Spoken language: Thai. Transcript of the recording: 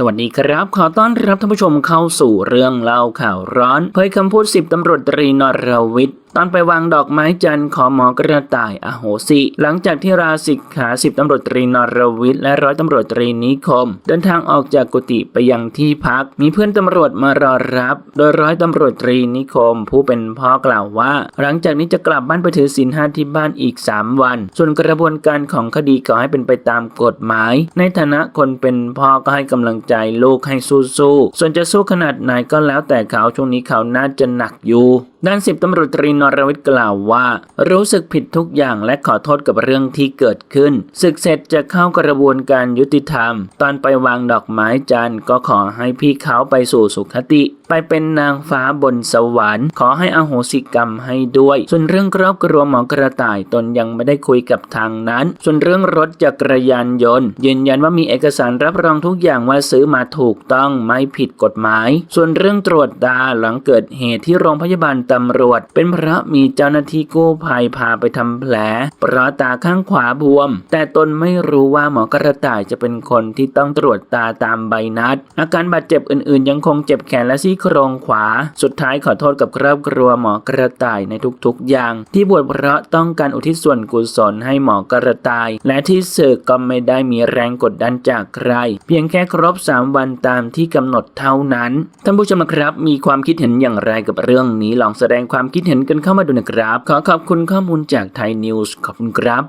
สวัสดีครับ ขอต้อนรับท่านผู้ชมเข้าสู่เรื่องเล่าข่าวร้อน เผยคำพูดสิบตำรวจตรีนรวิทย์ตอนไปวางดอกไม้จันทร์ขอหมอกระต่ายอโหสิ หลังจากที่ราสิกขาสิบตำรวจตรีนรวิทย์และร้อยตำรวจตรีนิคม เดินทางออกจากกุฏิไปยังที่พัก มีเพื่อนตำรวจมารอรับ โดยร้อยตำรวจตรีนิคม ผู้เป็นพ่อกล่าวว่า หลังจากนี้จะกลับบ้านไปถือศีลห้าที่บ้านอีก 3 วัน ส่วนกระบวนการของคดีขอให้เป็นไปตามกฎหมาย ในฐานะคนเป็นพ่อก็ให้กำลังใจลูกให้สู้ๆส่วนจะสู้ขนาดไหนก็แล้วแต่เขาช่วงนี้เขาน่าจะหนักอยู่ด้านสิบตำรวจตรีนรวิทย์กล่าวว่า รู้สึกผิดทุกอย่างและขอโทษกับเรื่องที่เกิดขึ้น ศึกเสร็จจะเข้ากระบวนการยุติธรรม ตอนไปวางดอกไม้จันทร์ก็ขอให้พี่เขาไปสู่สุขติ ไปเป็นนางฟ้าบนสวรรค์ ขอให้อโหสิกรรมให้ด้วย ส่วนเรื่องครอบครัวหมอกระต่ายตนยังไม่ได้คุยกับทางนั้น ส่วนเรื่องรถจักรยานยนต์ ยืนยันว่ามีเอกสารรับรองทุกอย่างว่าซื้อมาถูกต้องไม่ผิดกฎหมาย ส่วนเรื่องตรวจตาหลังเกิดเหตุที่โรงพยาบาลตำรวจ เป็นเพราะมีเจ้าหน้าที่กู้ภัยพาไปทำแผลเพราะตาข้างขวาบวม แต่ตนไม่รู้ว่าหมอกระต่ายจะเป็นคนที่ต้องตรวจตาตามใบนัด อาการบาดเจ็บอื่นๆ ยังคงเจ็บแขนและซี่โครงขวา สุดท้ายขอโทษกับครอบครัวหมอกระต่ายในทุกๆ อย่าง ที่บวชเพราะต้องการอุทิศส่วนกุศลให้หมอกระต่าย และที่ศึกก็ไม่ได้มีแรงกดดันจากใคร เพียงแค่ครบ 3 วันตามที่กำหนดเท่านั้นท่านผู้ชมครับ มีความคิดเห็นอย่างไรกับเรื่องนี้ลองแสดงความคิดเห็นกันเข้ามาดูนะครับ ขอขอบคุณข้อมูลจากไทยนิวส์ขอบคุณครับ